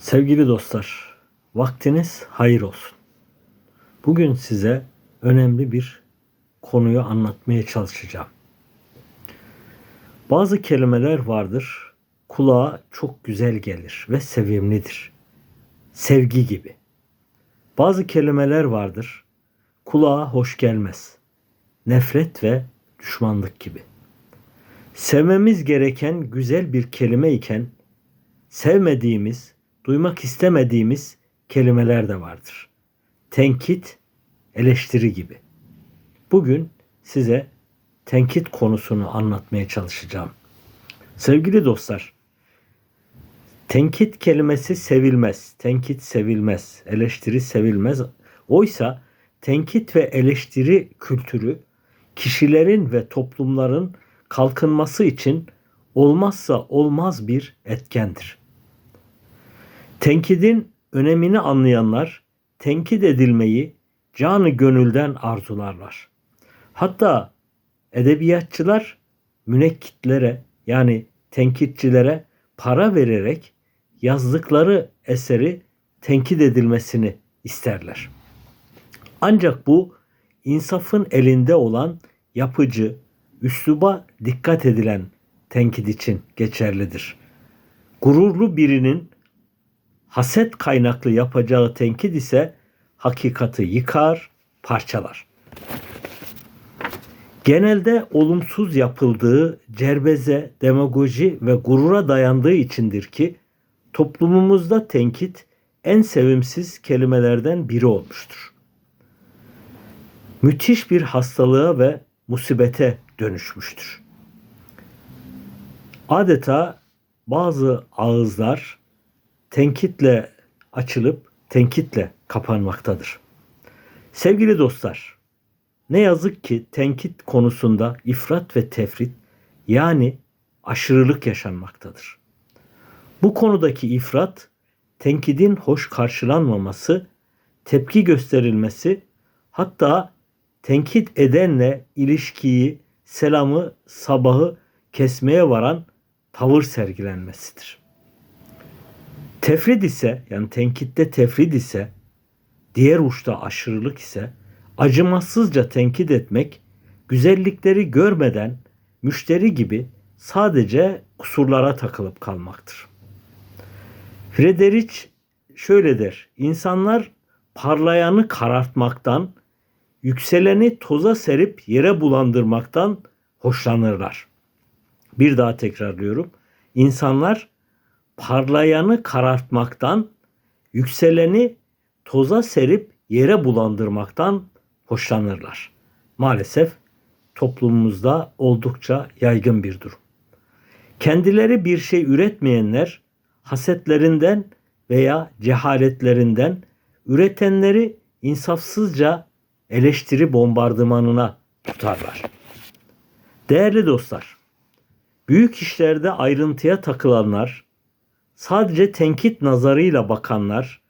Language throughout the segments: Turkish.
Sevgili dostlar, vaktiniz hayır olsun. Bugün size önemli bir konuyu anlatmaya çalışacağım. Bazı kelimeler vardır, kulağa çok güzel gelir ve sevimlidir. Sevgi gibi. Bazı kelimeler vardır, kulağa hoş gelmez. Nefret ve düşmanlık gibi. Sevmemiz gereken güzel bir kelime iken sevmediğimiz, duymak istemediğimiz kelimeler de vardır. Tenkit, eleştiri gibi. Bugün size tenkit konusunu anlatmaya çalışacağım. Sevgili dostlar, tenkit kelimesi sevilmez, tenkit sevilmez, eleştiri sevilmez. Oysa tenkit ve eleştiri kültürü kişilerin ve toplumların kalkınması için olmazsa olmaz bir etkendir. Tenkidin önemini anlayanlar tenkit edilmeyi canı gönülden arzularlar. Hatta edebiyatçılar münekkitlere yani tenkitçilere para vererek yazdıkları eseri tenkit edilmesini isterler. Ancak bu insafın elinde olan yapıcı, üsluba dikkat edilen tenkit için geçerlidir. Gururlu birinin haset kaynaklı yapacağı tenkit ise hakikati yıkar, parçalar. Genelde olumsuz yapıldığı cerbeze, demagoji ve gurura dayandığı içindir ki toplumumuzda tenkit en sevimsiz kelimelerden biri olmuştur. Müthiş bir hastalığa ve musibete dönüşmüştür. Adeta bazı ağızlar tenkitle açılıp tenkitle kapanmaktadır. Sevgili dostlar, ne yazık ki tenkit konusunda ifrat ve tefrit yani aşırılık yaşanmaktadır. Bu konudaki ifrat, tenkidin hoş karşılanmaması, tepki gösterilmesi, hatta tenkit edenle ilişkiyi, selamı, sabahı kesmeye varan tavır sergilenmesidir. Tefrid ise yani tenkitte tefrid ise diğer uçta aşırılık ise acımasızca tenkit etmek, güzellikleri görmeden müşteri gibi sadece kusurlara takılıp kalmaktır. Friedrich şöyle der. İnsanlar parlayanı karartmaktan, yükseleni toza serip yere bulandırmaktan hoşlanırlar. Bir daha tekrarlıyorum. İnsanlar parlayanı karartmaktan, yükseleni toza serip yere bulandırmaktan hoşlanırlar. Maalesef toplumumuzda oldukça yaygın bir durum. Kendileri bir şey üretmeyenler hasetlerinden veya cehaletlerinden üretenleri insafsızca eleştiri bombardımanına tutarlar. Değerli dostlar, büyük işlerde ayrıntıya takılanlar, sadece tenkit nazarıyla bakanlar,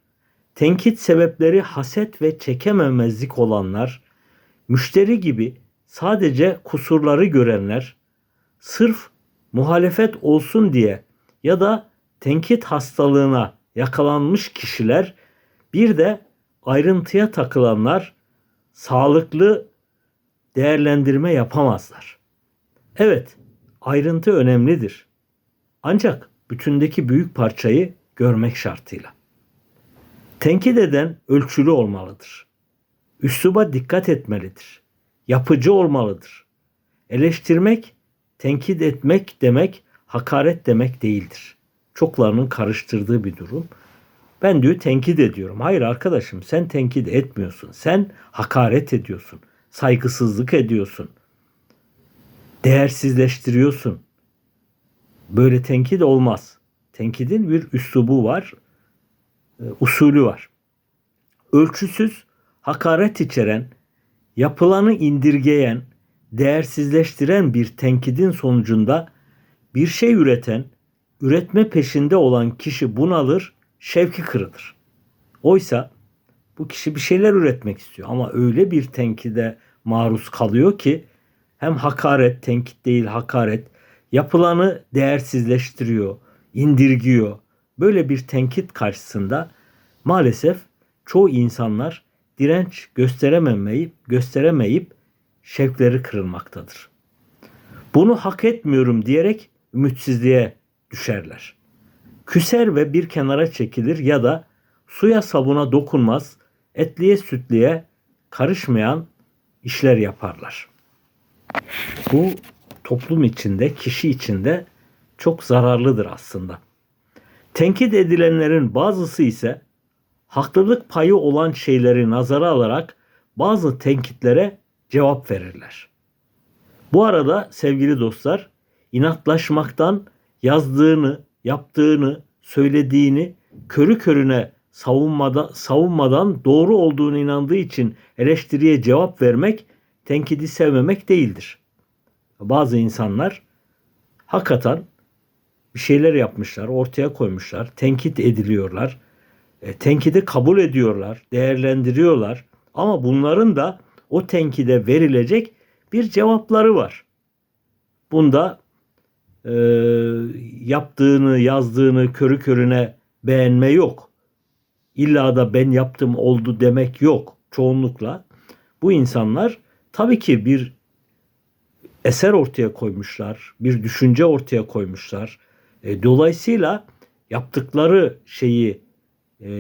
tenkit sebepleri haset ve çekememezlik olanlar, müşteri gibi sadece kusurları görenler, sırf muhalefet olsun diye ya da tenkit hastalığına yakalanmış kişiler, bir de ayrıntıya takılanlar sağlıklı değerlendirme yapamazlar. Evet, ayrıntı önemlidir. Ancak bütündeki büyük parçayı görmek şartıyla. Tenkit eden ölçülü olmalıdır. Üsluba dikkat etmelidir. Yapıcı olmalıdır. Eleştirmek, tenkit etmek demek hakaret demek değildir. Çoklarının karıştırdığı bir durum. Ben diyor tenkit ediyorum. Hayır arkadaşım sen tenkit etmiyorsun. Sen hakaret ediyorsun. Saygısızlık ediyorsun. Değersizleştiriyorsun. Böyle tenkit olmaz. Tenkidin bir üslubu var, e, usulü var. Ölçüsüz, hakaret içeren, yapılanı indirgeyen, değersizleştiren bir tenkidin sonucunda bir şey üreten, üretme peşinde olan kişi bunalır, şevki kırılır. Oysa bu kişi bir şeyler üretmek istiyor ama öyle bir tenkide maruz kalıyor ki hem hakaret, tenkit değil hakaret, yapılanı değersizleştiriyor, indirgiyor. böyle bir tenkit karşısında maalesef çoğu insanlar direnç gösterememeyip gösteremeyip şevkleri kırılmaktadır. Bunu hak etmiyorum diyerek ümitsizliğe düşerler. Küser ve bir kenara çekilir ya da suya sabuna dokunmaz, etliye sütliye karışmayan işler yaparlar. Bu toplum içinde, kişi içinde çok zararlıdır aslında. Tenkit edilenlerin bazısı ise haklılık payı olan şeyleri nazara alarak bazı tenkitlere cevap verirler. Bu arada sevgili dostlar, inatlaşmaktan yazdığını, yaptığını, söylediğini körü körüne savunmadan, savunmadan doğru olduğunu inandığı için eleştiriye cevap vermek tenkidi sevmemek değildir. Bazı insanlar hakikaten bir şeyler yapmışlar, ortaya koymuşlar, tenkit ediliyorlar. E, tenkidi kabul ediyorlar, değerlendiriyorlar. Ama bunların da o tenkide verilecek bir cevapları var. Bunda e, yaptığını, yazdığını körü körüne beğenme yok. İlla da ben yaptım oldu demek yok çoğunlukla. Bu insanlar tabii ki bir eser ortaya koymuşlar, bir düşünce ortaya koymuşlar. E, dolayısıyla yaptıkları şeyi e,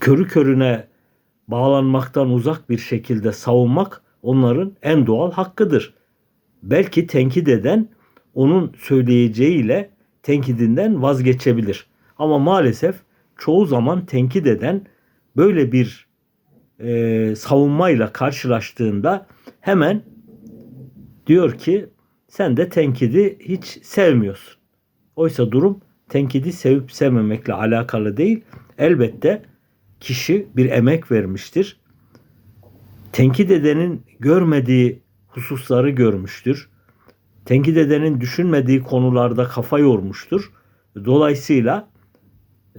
körü körüne bağlanmaktan uzak bir şekilde savunmak onların en doğal hakkıdır. Belki tenkit eden onun söyleyeceğiyle tenkidinden vazgeçebilir. Ama maalesef çoğu zaman tenkit eden böyle bir e, savunmayla karşılaştığında hemen diyor ki sen de tenkidi hiç sevmiyorsun. Oysa durum tenkidi sevip sevmemekle alakalı değil. Elbette kişi bir emek vermiştir. Tenkit edenin görmediği hususları görmüştür. Tenkit edenin düşünmediği konularda kafa yormuştur. Dolayısıyla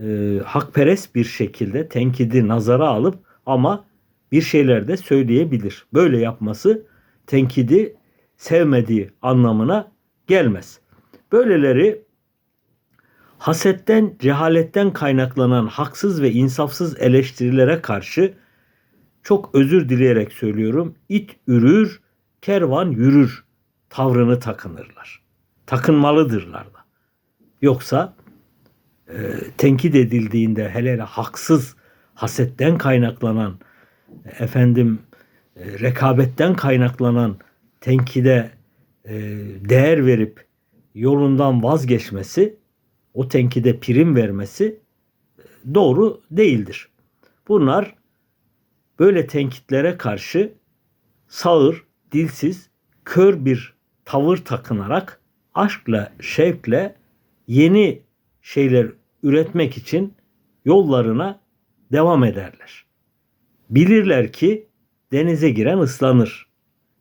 e, hakperest bir şekilde tenkidi nazara alıp ama bir şeyler de söyleyebilir. Böyle yapması tenkidi sevmediği anlamına gelmez. Böyleleri hasetten, cehaletten kaynaklanan haksız ve insafsız eleştirilere karşı çok özür dileyerek söylüyorum. İt ürür, kervan yürür tavrını takınırlar. Takınmalıdırlar da. Yoksa e, tenkit edildiğinde hele hele haksız hasetten kaynaklanan efendim e, rekabetten kaynaklanan tenkide e, değer verip yolundan vazgeçmesi, o tenkide prim vermesi e, doğru değildir. Bunlar böyle tenkitlere karşı sağır, dilsiz, kör bir tavır takınarak aşkla, şevkle yeni şeyler üretmek için yollarına devam ederler. Bilirler ki denize giren ıslanır.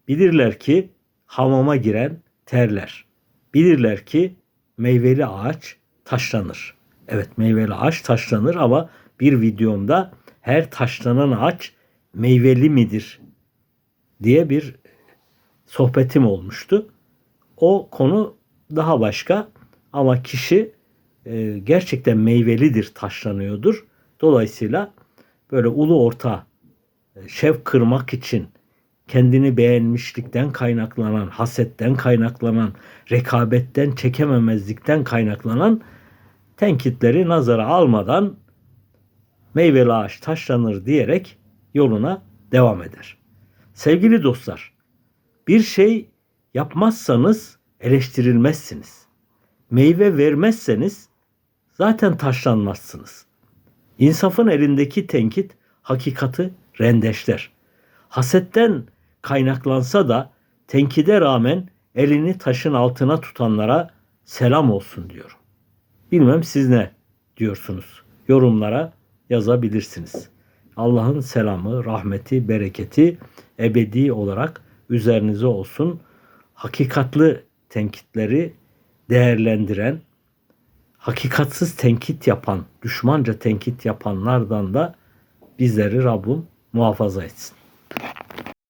Bilirler ki hamama giren terler. Bilirler ki meyveli ağaç taşlanır. Evet meyveli ağaç taşlanır ama bir videomda her taşlanan ağaç meyveli midir diye bir sohbetim olmuştu. O konu daha başka ama kişi e, gerçekten meyvelidir, taşlanıyordur. Dolayısıyla böyle ulu orta e, şev kırmak için kendini beğenmişlikten kaynaklanan, hasetten kaynaklanan, rekabetten çekememezlikten kaynaklanan tenkitleri nazara almadan meyveli ağaç taşlanır diyerek yoluna devam eder. Sevgili dostlar, bir şey yapmazsanız eleştirilmezsiniz. Meyve vermezseniz zaten taşlanmazsınız. İnsafın elindeki tenkit hakikati rendeşler. Hasetten kaynaklansa da tenkide rağmen elini taşın altına tutanlara selam olsun diyorum. Bilmem siz ne diyorsunuz? Yorumlara yazabilirsiniz. Allah'ın selamı, rahmeti, bereketi ebedi olarak üzerinize olsun. Hakikatlı tenkitleri değerlendiren, hakikatsız tenkit yapan, düşmanca tenkit yapanlardan da bizleri Rabbim muhafaza etsin.